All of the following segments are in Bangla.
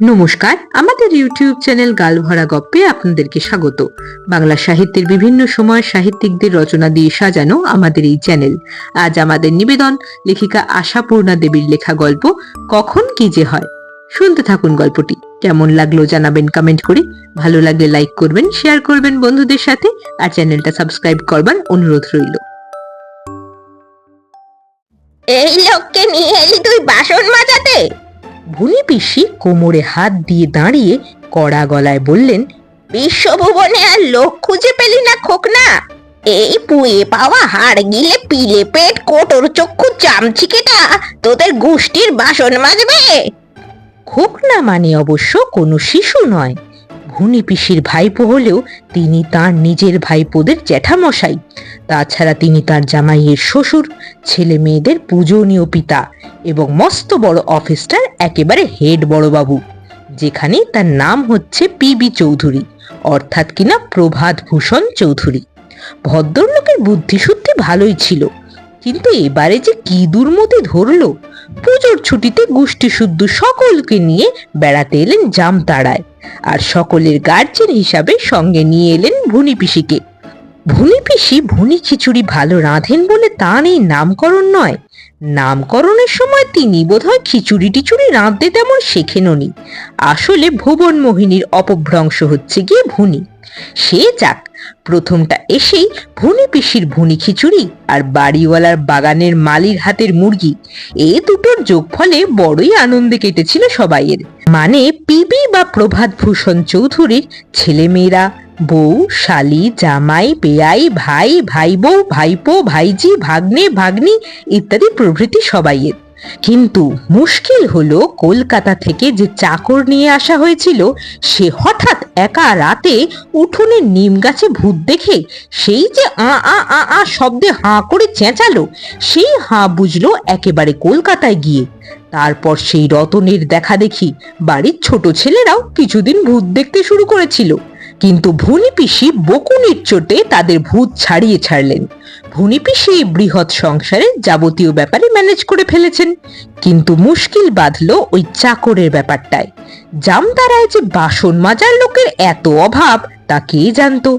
নমস্কার, আমাদের ইউটিউব চ্যানেল গালভরা গপ্পে আপনাদেরকে স্বাগত। বাংলা সাহিত্যের বিভিন্ন সময় সাহিত্যিকদের রচনা দিয়ে সাজানো আমাদের এই চ্যানেল। আজ আমাদের নিবেদন, লেখিকা আশাপূর্ণা দেবীর লেখা গল্প, কখন কি যে হয়। শুনতে থাকুন গল্পটি। কেমন লাগল জানাবেন কমেন্ট করে। ভালো লাগলে লাইক করবেন শেয়ার করবেন বন্ধুদের সাথে, আর চ্যানেলটা সাবস্ক্রাইব করবার অনুরোধ রইল। এই লোককে নিয়ে এলি তুই বাসন মাজাতে? ভুনি পিসি কোমরে হাত দিয়ে দাঁড়িয়ে কড়া গলায় বললেন, বিশ্বভুবনে আর লোক খুঁজে পেলি না খোক না এই পুয়ে পাওয়া হাড় গিলে পিলে পেট কোটর চক্ষু চামচিকেটা তোদের গোষ্ঠীর বাসন মাজবে। খোকনা মানে অবশ্য কোনো শিশু নয়। ভুনি পিসির ভাইপো হলেও তিনি তার নিজের ভাইপোদের জ্যাঠামশাই। তাছাড়া তিনি তার জামাইয়ের শ্বশুর, ছেলে মেয়েদের পূজনীয় পিতা এবং মস্ত বড় অফিসটার একেবারে হেড বড়বাবু, যেখানে তার নাম হচ্ছে পিবি চৌধুরী, অর্থাৎ কিনা প্রভাত ভূষণ চৌধুরী। ভদ্রলোকের বুদ্ধিশুদ্ধি ভালোই ছিল, কিন্তু এবারে যে কি দুর্মতি ধরলো, পুজোর ছুটিতে গোষ্ঠী শুদ্ধ সকলকে নিয়ে বেড়াতে এলেন জামতাড়ায়। আর সকলের গার্জেন হিসাবে সঙ্গে নিয়ে এলেন ভুনি পিসিকে। ভুনি পিসি ভুনি খিচুড়ি ভালো রাঁধেন বলে তার এই নামকরণ নয়। নামকরণের সময় তিনি বোধহয় খিচুড়ি টিচুড়ি রাঁধতে তেমন শেখেননি আসলে ভুবন মোহিনীর অপভ্রংশ হচ্ছে গিয়ে ভুনি। সে যাক প্রথমটা এসেই ভুনি পিসির ভুনি খিচুড়ি আর বাড়িওয়ালার বাগানের মালির হাতের মুরগি। এ দুটোর যোগফলে বড়ই আনন্দে কেটেছিল সবাইয়ের মানে পিবি বা প্রভাত ভূষণ চৌধুরীর ছেলেমেয়েরা, বউ, শালি, জামাই বেয়াই ভাই ভাই বউ ভাইপো, ভাইজি, ভাগ্নে, ভাগ্নি ইত্যাদি প্রভৃতি সবাইয়ের কিন্তু মুশকিল হলো কলকাতা থেকে যে চাকর নিয়ে আসা হয়েছিল, সে হঠাৎ একা রাতে উঠোনে নিম গাছে ভূত দেখে সেই যে আ আ আ আ শব্দে হাঁ করে চেঁচালো, সেই হাঁ বুঝলো একেবারে কলকাতায় গিয়ে। তারপর সেই রতনের দেখা দেখি, বাড়ির ছোট ছেলেরাও কিছুদিন ভূত দেখতে শুরু করেছিল। কিন্তু ভুনি পিসি বকুনির চোটে তাদের ভূত ছাড়িয়ে ছাড়লেন। ভুনি পিসি এই বৃহৎ সংসারের যাবতীয় ব্যাপারে ম্যানেজ করে ফেলেছেন, কিন্তু মুশকিল বাঁধল ওই চাকরের ব্যাপারটায়। জামদারায় যে বাসন মাজার লোকের এত অভাব, তা কে জানতো?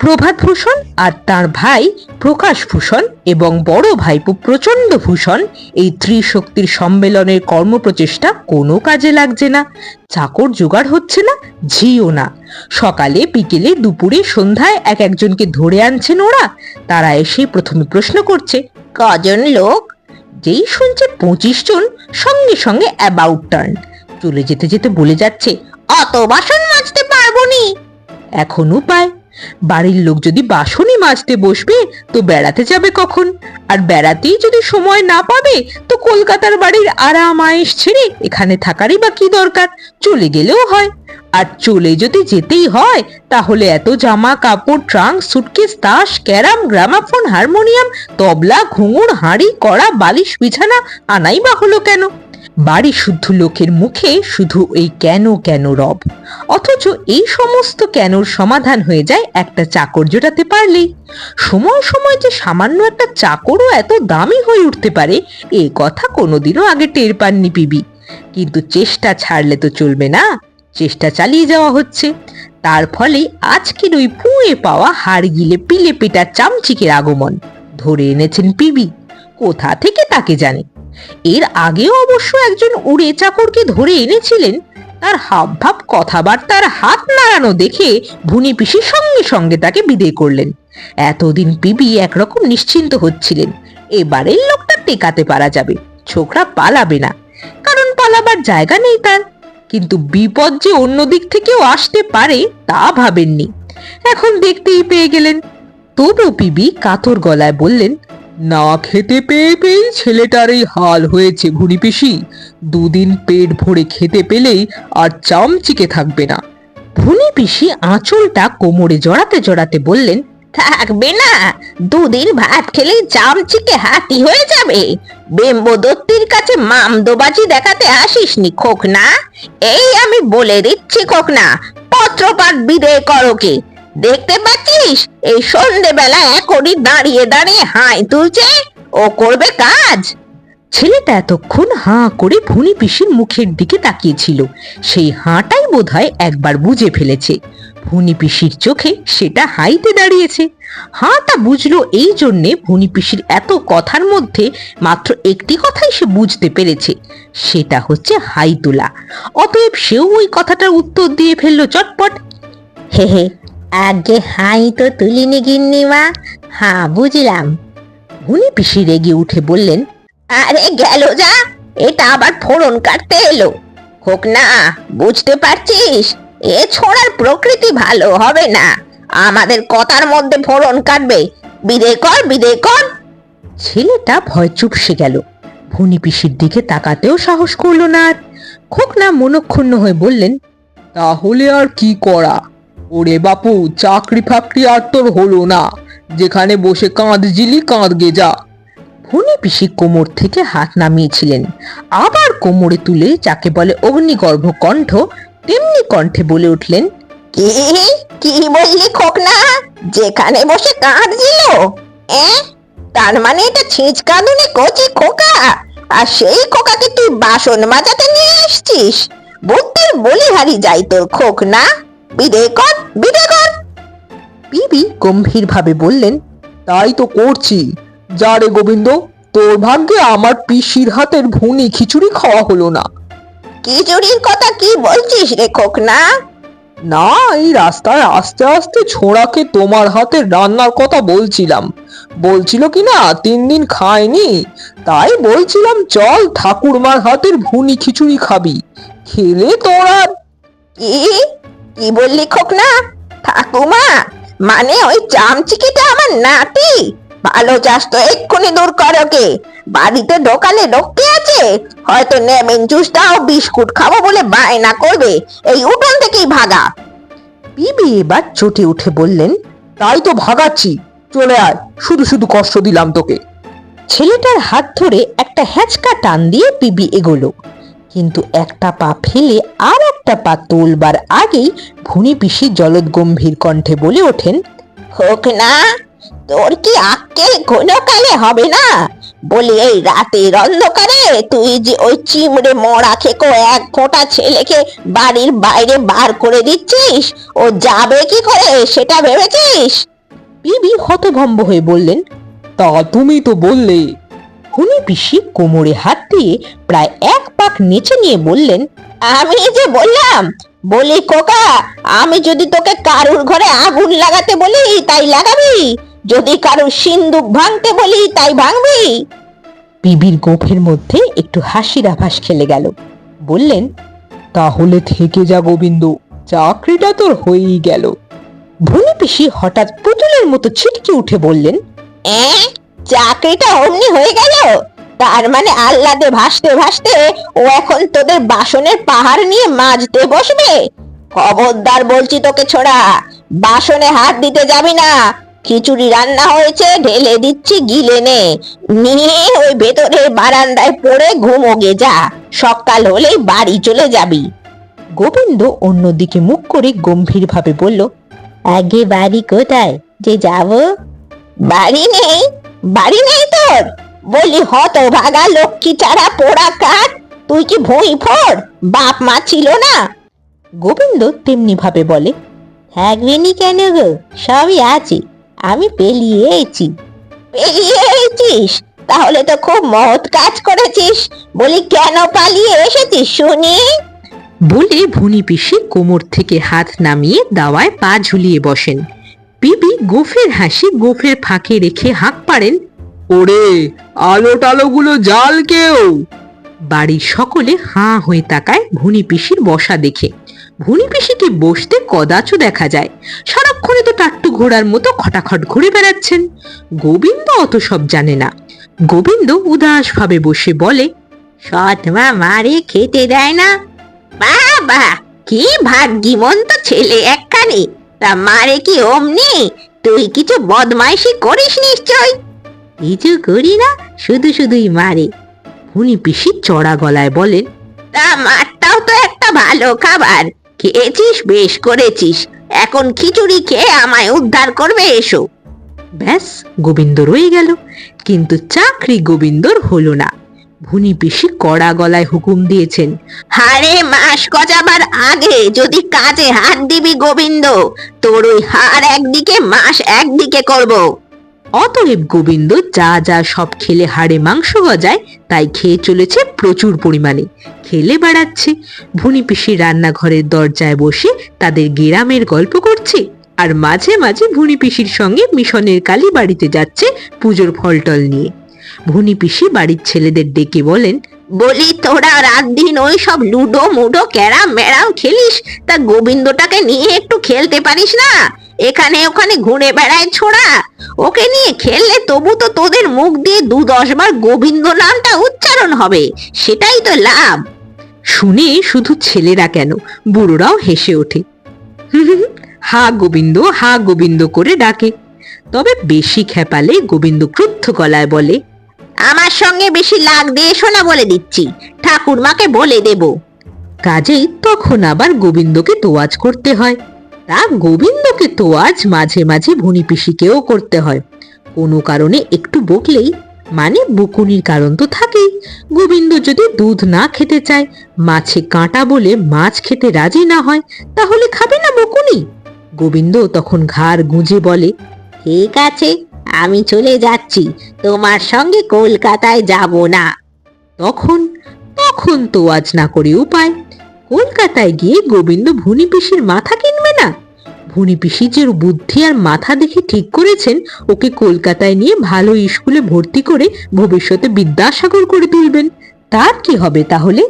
প্রভাত ভূষণ আর তার ভাই প্রকাশ ভূষণ এবং বড় ভাইপো প্রচণ্ড ভূষণ এই ত্রিশক্তির সম্মেলনের কর্মপ্রচেষ্টা কোনো কাজে লাগছে না। চাকর জোগাড় হচ্ছে না, ঝিও না। সকালে, বিকেলে, দুপুরে, সন্ধ্যায় এক একজনকে ধরে আনছেন ওরা। তারা এসে প্রথমে প্রশ্ন করছে, কজন লোক? যেই শুনছে পঁচিশ জন, সঙ্গে সঙ্গে অ্যাবাউট টার্ন চলে যেতে যেতে বলে যাচ্ছে, অত বাসন মাজতে পারব নি। এখন উপায় বাড়ির লোক যদি বাসনই মাজতে বসবে, তো বেড়াতে যাবে কখন? আর বেড়াতেই যদি সময় না পাবে, তো কলকাতার বাড়ির আরাম আয়েস ছেড়ে এখানে থাকারই বা কি দরকার? চলে গেলেও হয়। আর চলে যদি যেতেই হয়, তাহলে এত জামা কাপড় ট্রাঙ্ক সুটকেস, তাস, ক্যারাম, গ্রামাফোন, হারমোনিয়াম, তবলা, ঘুঙুর, হাঁড়ি, কড়া, বালিশ, বিছানা আনাই বা হলো কেন? বাড়ি শুদ্ধ লোকের মুখে শুধু এই কেন কেন রব? অথচ এই সমস্ত কেনর সমাধান হয়ে যায় একটা চাকর জোটাতে পারলেই। সময় সময় যে সামান্য একটা চাকরও এত দামি হয়ে উঠতে পারে, এ কথা কোনোদিনও আগে টের পাননি পিবি। কিন্তু চেষ্টা ছাড়লে তো চলবে না, চেষ্টা চালিয়ে যাওয়া হচ্ছে। তার ফলে আজকের ওই পুঁয়ে পাওয়া হাড় গিলে পিলে পেটা চামচিকের আগমন। ধরে এনেছেন পিবি, কোথা থেকে তাকে জানে? এর আগেও অবশ্য একজন উড়ে চাকরকে ধরে এনেছিলেন। তার হাব ভাব কথাবার্তার হাত নাড়ানো দেখে ভুনি পিসি সঙ্গে সঙ্গে তাকে বিদে করলেন। এতদিন পিবি একরকম নিশ্চিন্ত হচ্ছিলেন। এবারের লোকটা টেকাতে পারা যাবে, ছোকরা পালাবে না। কারণ পালাবার জায়গা নেই তার। কিন্তু বিপদ যে অন্য দিক থেকেও আসতে পারে, তা ভাবেননি। এখন দেখতেই পেয়ে গেলেন। তবু পিবি কাতর গলায় বললেন না খেতে পেয়ে পেয়ে ছেলেটার এই হাল হয়েছে ভুড়ি পিসি। দুদিন পেট ভরে খেতে পেলেই আর চামচিকে থাকবে না। ভুনি পিসি আঁচলটা কোমরে জড়াতে জড়াতে বললেন, থাকবে না, দুদিন ভাত খেলেই চামচিকে হাতি হয়ে যাবে। বেম্বদত্তির কাছে মামদোবাজি দেখাতে আসিসনি খোক না এই আমি বলে দিচ্ছি খোক না পত্রপাঠ বিদে করোকে দেখতে পাচ্ছিস? এই সন্ধেবেলা এখনই দাঁড়িয়ে দাঁড়িয়ে হাই তুলছে। ও করবে কাজ। ছেলেটা এতক্ষণ হাঁ করে ভুনি পিসির মুখের দিকে তাকিয়েছিল। সেই হাঁটাই বোধহয় একবার বুঝে ফেলেছে। ভুনি পিসির চোখে সেটা হাইতে দাঁড়িয়েছে। হাঁটা বুঝলো এই জন্যে ভুনি পিসির এত কথার মধ্যে মাত্র একটি কথাই সে বুঝতে পেরেছে। সেটা হচ্ছে হাই তোলা। অতএব সেও ওই কথাটার উত্তর দিয়ে ফেলল চটপট। হে হে আগে হাই তো তুলিনি গিন্নিমা হ্যাঁ বুঝলাম। উনি পিসি রেগে উঠে বললেন, আরে গেল যা, এটা আবার ফোড়ন কাটতে এলো। হোক না, বুঝতে পারছিস, এ ছোড়ার প্রকৃতি ভালো হবে না। আমাদের কথার মধ্যে ফোড়ন কাটবে। বিদে কর বিদে কর। ছেলেটা ভয় চুপসে গেল। ভুনি পিসির দিকে তাকাতেও সাহস করল না। আর খোকনা মনক্ষুণ্ণ হয়ে বললেন, তাহলে আর কি করা? ওরে বাপু, চাকরি ফাকরি আর তোর হলো না। যেখানে বসে কাঁদজিলি কাঁদগে যা ভুনি পিসি কোমর থেকে হাত নামিয়েছিলেন। আবার কোমরে তুলে যাকে বলে অগ্নিগর্ভ কণ্ঠ, তেমনি কণ্ঠে বলে উঠলেন, কি কি বললি খোকনা? যেখানে বসে কাঁদছিল এ? তার মানে এটা ছিঁচ কাঁদুনে কচি খোকা? আর সেই খোকাকে তুই বাসন মাজাতে নিয়ে এসছিস বুদ্ধির বলিহারি যাই তোর খোকনা। বিদে কর বিদে কর বিবি গম্ভীরভাবে বললেন তাই তো করছি। যা রে গোবিন্দ তোর ভাগ্যে আমার পিসির হাতের ভুনি খিচুড়ি খাওয়া হলো না। খিচুড়ির কথা কি বলছিস রে খোকনা? না এই রাস্তায় আস্তে আস্তে ছোড়াকে তোমার হাতের রান্নার কথা বলছিলাম। বলছিল কি না তিন দিন খায়নি তাই বলছিলাম চল ঠাকুরমার হাতের ভুনি খিচুড়ি খাবি। খেলে তোরা কি? কি বললি খোকনা? ঠাকুমা মানে ওই চামচিকিটা আমার নাতি। ভালো চাষ তো এক্ষুনি দূর কর ওকে। বাড়িতে ঢোকালে রক্ষে আছে। হয়তো নেমেন জুসটাও বিস্কুট খাব বলে বায়না করবে। এই উঠোন থেকেই ভাগা। বিবি এবার চটে উঠে বললেন তাই তো ভাগাচ্ছি। চলে আয় শুধু শুধু কষ্ট দিলাম তোকে। ছেলেটার হাত ধরে একটা হ্যাঁচকা টান দিয়ে বিবি এগোলো। কিন্তু একটা পা ফেলে আর একটা পা তোলবার আগেই ভুনি পিসি জলদ গম্ভীর কণ্ঠে বলে ওঠেন হোক না তোর কি আক্কেল কোনো কালে হবে না? বলি এই রাতের অন্ধকারে তুই যে ওই চিমড়ে মরা খেকো এক ফোঁটা ছেলেকে বাড়ির বাইরে বার করে দিচ্ছিস ও যাবে কি করে সেটা ভেবেছিস? বিবি হতভম্ব হয়ে বললেন তা তুমি তো বললে। ভুনি পিসি কোমরে হাত দিয়ে প্রায় এক পাক নেচে নিয়ে বললেন, আমি যে বললাম, বলি কোকা আমি যদি তোকে কারুর ঘরে আগুন লাগাতে বলি, তাই লাগাবি। যদি কারুর সিন্দুক ভাঙতে বলি, তাই ভাঙবি। বিবির গোফের মধ্যে একটু হাসির আভাস খেলে গেল। বললেন, তাহলে থেকে যা গোবিন্দ, চাকরিটা তোর হয়েই গেল। ভুনি পিসি হঠাৎ পুতুলের মতো ছিটকে উঠে বললেন চাকরিটা অমনি হয়ে গেল? তার মানে আহ্লাদে ভাসতে ভাসতে ও এখন তোদের বাসনের পাহাড় নিয়ে মাজতে বসবে। খবরদার বলছি তোকে ছোড়া বাসনে হাত দিতে যাবি না। খিচুড়ি রান্না হয়েছে ঢেলে দিচ্ছি গিলে নে। নিয়ে ওই ভেতরের বারান্দায় পড়ে ঘুমোগে যা সকাল হলেই বাড়ি চলে যাবি। গোবিন্দ অন্যদিকে মুখ করে গম্ভীরভাবে বলল আগে বাড়ি কোথায়? যে যাব? বাড়ি নেই বাড়ি নেই তোর। বলি হত ভাগা লক্ষ্মী চারা পোড়া কাঠ, তুই কি ভুঁই ফোড় বাপ মা ছিল না? গোবিন্দ তেমনি ভাবে বলে, থাকবেনি কেন গো? সবই আছে, আমি পেলিয়েছি। পেলিয়েছিস? তাহলে তো খুব মহৎ কাজ করেছিস। বলি কেন পালিয়ে এসেছিস শুনি? বলে ভুনি পিসি কোমর থেকে হাত নামিয়ে দাওয়ায় পা ঝুলিয়ে বসেন। বিবি গোফের হাসি গোফের ফাঁকে রেখে হাঁক পারেন ওরে আলো টালোগুলো জাল কেউ। বাড়ির সকলে হাঁ হয়ে তাকায় ভুনি পিসির বসা দেখে। ভুনি পিসিকে বসতে কদাচ দেখা যায়। সারাক্ষণে তো টাট্টু ঘোড়ার মতো খটাখট ঘুরে বেড়াচ্ছেন। গোবিন্দ অত সব জানে না। গোবিন্দ উদাস ভাবে বসে বলে সৎ মা মারে খেতে দেয় না। বাবা, কি ভাগ্যিমন্ত ছেলে একখানি। তা মারে কি অমনি? তুই কিছু বদমাইশি করিস নিশ্চয়? কিছু করি না শুধু শুধুই মারে। ভুনি পিসি চড়া গলায় বলেন তা মারটাও তো একটা ভালো খাবার। খেয়েছিস, বেশ করেছিস। এখন খিচুড়ি খেয়ে আমায় উদ্ধার করবে, এসো। ব্যাস, গোবিন্দ রয়ে গেল। কিন্তু চাকরি গোবিন্দর হলো না। ভুনি পিসি কড়া গলায় হুকুম দিয়েছেন হারে মাস গজাবার আগে যদি কাজে হাত দিবি গোবিন্দ, তোর ওই হার একদিকে, মাস একদিকে করব। অতএব গোবিন্দ যা যা সব খেলে হাড়ে মাংস গজায়, তাই খেয়ে চলেছে প্রচুর পরিমাণে। খেলে বেড়াচ্ছে। ভুনি পিসি রান্নাঘরের দরজায় বসে তাদের গেরামের গল্প করছে। আর মাঝে মাঝে ভুনি পিসির সঙ্গে মিশনের কালী বাড়িতে যাচ্ছে পুজোর ফলটল নিয়ে। ভুনি পিসি বাড়ির ছেলেদের ডেকে বলেন, বলি তোরা রাত দিন ওই সব লুডো মুডো ক্যারাম ম্যারাম খেলিস? তা গোবিন্দটাকে নিয়ে একটু খেলতে পারিস না? এখানে ওখানে ঘুরে বেড়ায় ছোড়া। ওকে নিয়ে খেললে তবু তো তোদের মুখ দিয়ে দু দশ বার গোবিন্দ নামটা উচ্চারণ হবে, সেটাই তো লাভ। শুনে শুধু ছেলেরা কেন, বুড়োরাও হেসে ওঠে। হা গোবিন্দ হা গোবিন্দ করে ডাকে। তবে বেশি খেপালে গোবিন্দ ক্রুদ্ধ গলায় বলে, আমার সঙ্গে বেশি লাগ দিয়ে শোনা বলে দিচ্ছি, ঠাকুরমাকে বলে দেব। কাজেই তখন আবার গোবিন্দকে তোয়াজ করতে হয়। তা গোবিন্দকে তোয়াজ মাঝে মাঝে ভুনি পিসিকেও করতে হয়। কোনো কারণে একটু বকলেই মানে বকুনির কারণ তো থাকেই। গোবিন্দ যদি দুধ না খেতে চায় মাছে কাঁটা বলে মাছ খেতে রাজি না হয় তাহলে খাবে না বকুনি? গোবিন্দ তখন ঘাড় গুঁজে বলে ঠিক আছে আমি চলে যাচ্ছি তোমার সঙ্গে কলকাতায় যাব না। তখন তখন তো আজ না করে উপায়। কলকাতায় গিয়ে গোবিন্দ ভুনি পিসির মাথা কিনবে ভুনি যে বুদ্ধি আর মাথা দেখে ঠিক করেছেন, ওকে কলকাতায় নিয়ে ভালো স্কুলে ভর্তি করে ভবিষ্যতে বিদ্যাসাগর করে তুলবেন। তার কি হবে তাহলে?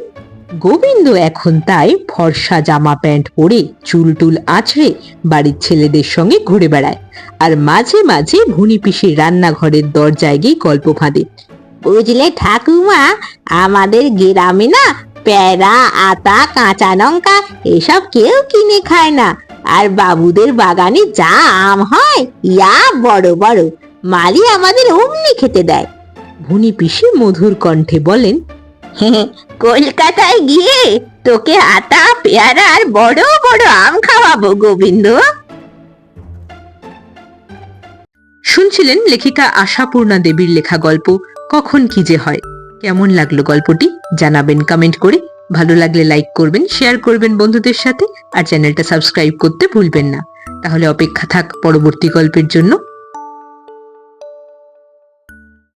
গোবিন্দ এখন তাই ফর্সা জামা প্যান্ট পরে চুল টুল আছড়ে বাড়ির ছেলেদের সঙ্গে ঘুরে বেড়ায় আর মাঝে মাঝে ভুনি পিসির রান্নাঘরের দরজায় গিয়ে গল্প ফাঁদে। বুঝলে ঠাকুমা, আমাদের গ্রামে না প্যারা, আতা, কাঁচা লঙ্কা এসব কেউ কিনে খায় না। আর বাবুদের বাগানে যা আম হয়, ইয়া বড় বড়। মালি আমাদের অমনি খেতে দেয়। ভুনি পিসি মধুর কণ্ঠে বলেন কলকাতায় গিয়ে তোকে আতা পেয়ারা আর বড় বড় আম খাওয়াবো গোবিন্দ। শুনছিলেন লেখিকা আশাপূর্ণা দেবীর লেখা গল্প, কখন কি যে হয়? কেমন লাগল গল্পটি? জানাবেন কমেন্ট করে। ভালো লাগলে লাইক করবেন শেয়ার করবেন বন্ধুদের সাথে, আর চ্যানেলটা সাবস্ক্রাইব করতে ভুলবেন না। তাহলে অপেক্ষা থাক পরবর্তী গল্পের জন্য।